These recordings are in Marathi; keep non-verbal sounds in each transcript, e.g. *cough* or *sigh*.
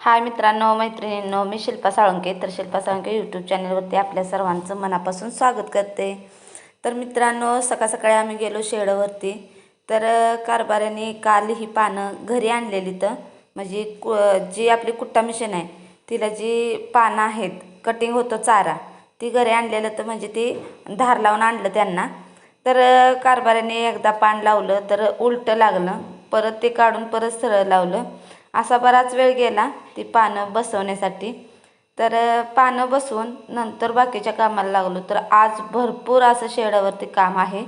हाय मित्रांनो मैत्रिणींनो मी शिल्पा साळुंके. तर शिल्पा साळुंके यूट्यूब चॅनलवरती आपल्या सर्वांचं मनापासून स्वागत करते. तर मित्रांनो सकाळ सकाळी आम्ही गेलो शेडवरती. तर अ, कारभाऱ्याने काल ही पानं घरी आणलेली तर म्हणजे कु जी आपली कुट्टा मिशन आहे तिला जी पानं आहेत कटिंग होतं चारा ती घरी आणलेलं तर म्हणजे ती धार लावून आणलं त्यांना. तर अ, कारभाऱ्याने एकदा पान लावलं तर उलटं लागलं परत ते काढून परत सरळ लावलं. असा बराच वेळ गेला ती पानं बसवण्यासाठी. तर पानं बसवून नंतर बाकीच्या कामाला लागलो. तर आज भरपूर असं शेडावरती काम आहे.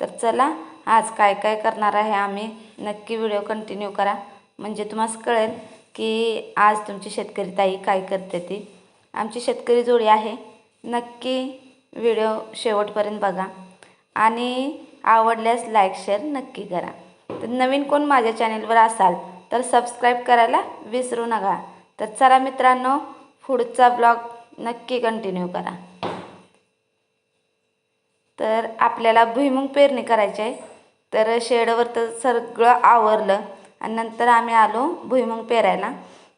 तर चला आज काय काय करणार आहे आम्ही नक्की व्हिडिओ कंटिन्यू करा. म्हणजे तुम्हाला कळेल की आज तुमची शेतकरी ताई काय करते ती. आमची शेतकरी जोडी आहे. नक्की व्हिडिओ शेवटपर्यंत बघा. आणि आवडल्यास लाईक शेअर नक्की करा. तर नवीन कोण माझ्या चॅनेलवर असाल तर सबस्क्राईब करायला विसरू नका. तर चला मित्रांनो पुढचा ब्लॉग नक्की कंटिन्यू करा. तर आपल्याला भुईमुंग पेरणी करायची आहे. तर शेडवर तर सगळं आवरलं आणि नंतर आम्ही आलो भुईमुंग पेरायला.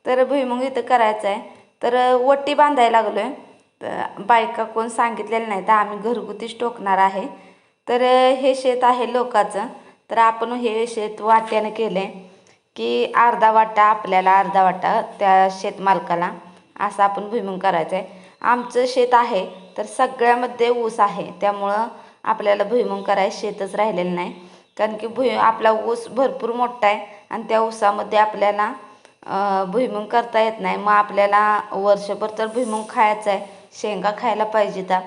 तर भुईमुंग इथं करायचं आहे. तर वट्टी बांधायला लागलो आहे बायका कोण सांगितलेलं नाही तर आम्ही घरगुतीच टोकणार आहे. तर हे शेत आहे लोकाचं. तर आपण हे शेत वाट्यानं केलं आहे की अर्धा वाटा आपल्याला अर्धा वाटा त्या शेतमालकाला असं आपण भुईमुंग करायचं आहे आमचं शेत आहे तर सगळ्यामध्ये ऊस आहे. त्यामुळं आपल्याला भुईमुंग करायचं शेतच राहिलेलं नाही. कारण की भुई आपला ऊस भरपूर मोठा आहे आणि त्या ऊसामध्ये आपल्याला भुईमुंग करता येत नाही. मग आपल्याला वर्षभर तर भुईमुंग खायचं आहे. शेंगा खायला पाहिजे तर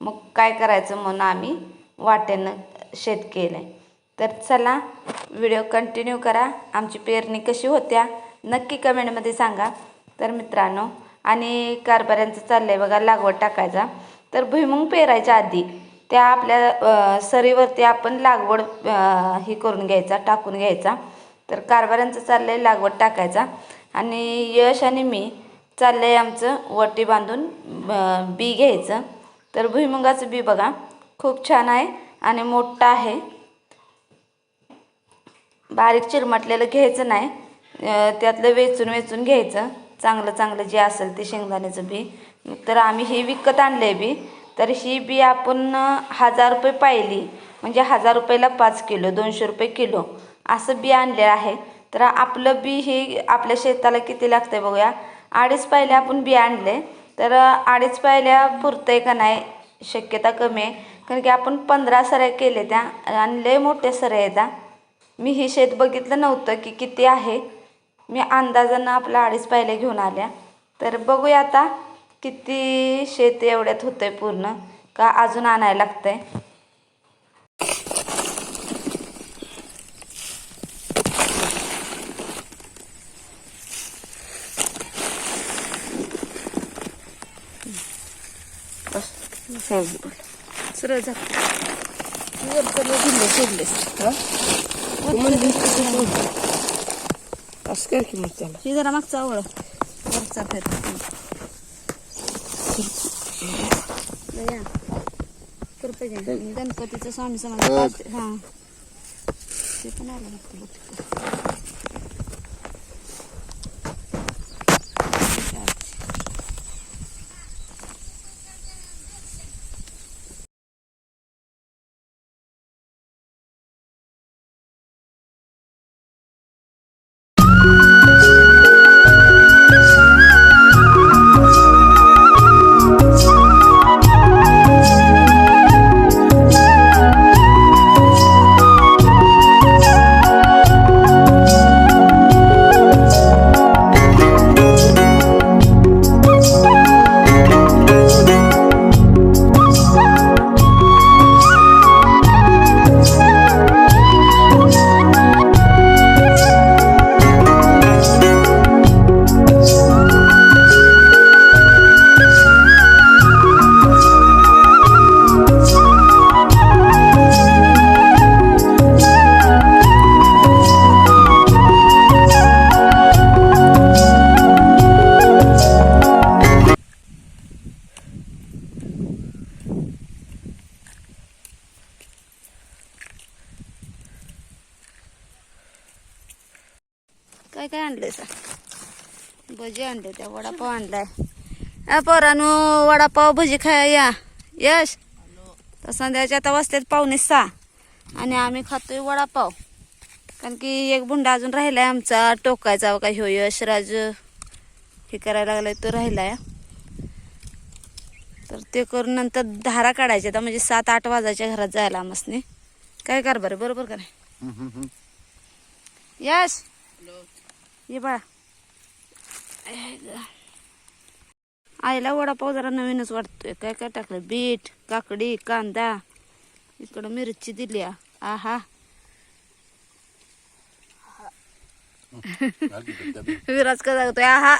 मग काय करायचं म्हणून आम्ही वाट्यानं शेत केलं आहे तर चला व्हिडिओ कंटिन्यू करा. आमची पेरणी कशी होत्या नक्की कमेंटमध्ये सांगा. तर मित्रांनो आणि कारभाऱ्यांचं चाललं आहे बघा लागवड टाकायचा. तर भुईमुंग पेरायच्या आधी त्या आपल्या सरीवरती आपण लागवड हे ही करून घ्यायचा टाकून घ्यायचा. तर कारभाऱ्यांचं चाललं आहे लागवड टाकायचा. आणि यश आणि मी चाललं आहे आमचं वटी बांधून बी घ्यायचं. तर भुईमुगाचं बी बघा खूप छान आहे आणि मोठं आहे. बारीक चिरमटलेलं घ्यायचं नाही. त्यातलं वेचून वेचून घ्यायचं. चांगलं चांगलं जे असेल ते शेंगदाण्याचं बी. तर आम्ही हे विकत आणलं आहे बी. तर ही बी आपण हजार रुपये पाहिली. म्हणजे हजार रुपयाला पाच किलो दोनशे रुपये किलो असं बी आणलेलं आहे. तर आपलं बी हे आपल्या शेताला किती लागतं आहे बघूया. अडीच पायल्या आपण बी आणले. तर अडीच अडीच पायल्या आहे का नाही? शक्यता कमी आहे. कारण की आपण पंधरा सऱ्या केले त्या आणि लय मोठ्या सऱ्या येतात मी हे शेत बघितलं नव्हतं की किती आहे. मी अंदाजानं आपला अडीच पायल्या घेऊन आल्या. तर बघूया आता किती शेत एवढ्यात होतंय पूर्ण का अजून आणायला लागतंय. सरळ जा. असं कर की मग त्याला. ही जरा मागचा वरचा फेर. गणपतीचं स्वामी समाज हा. ते पण आलं लागतं भजी आणले त्या वडापाव आणलाय. अ पोरानो वडापाव भजी खाया या. यश तर संध्याच्या आता वाजतात पावणे सहा. आणि आम्ही खातोय वडापाव. कारण की एक बुंडा अजून राहिलाय आमचा. टोकायचा का ह्यो यशराज हे करायला लागलाय तो राहिलाय. तर ते करून नंतर धारा काढायच्या आता म्हणजे सात आठ वाजायच्या घरात जायला आमसने काय कर बरं बरोबर का नाही? यश! ये बाळा. आईला वडापाव जरा नवीनच वाटतोय. काय काय टाकलं? बीट काकडी कांदा. इकडं मिरची दिली. आहा. *laughs* विराज का सांगतोय आहा.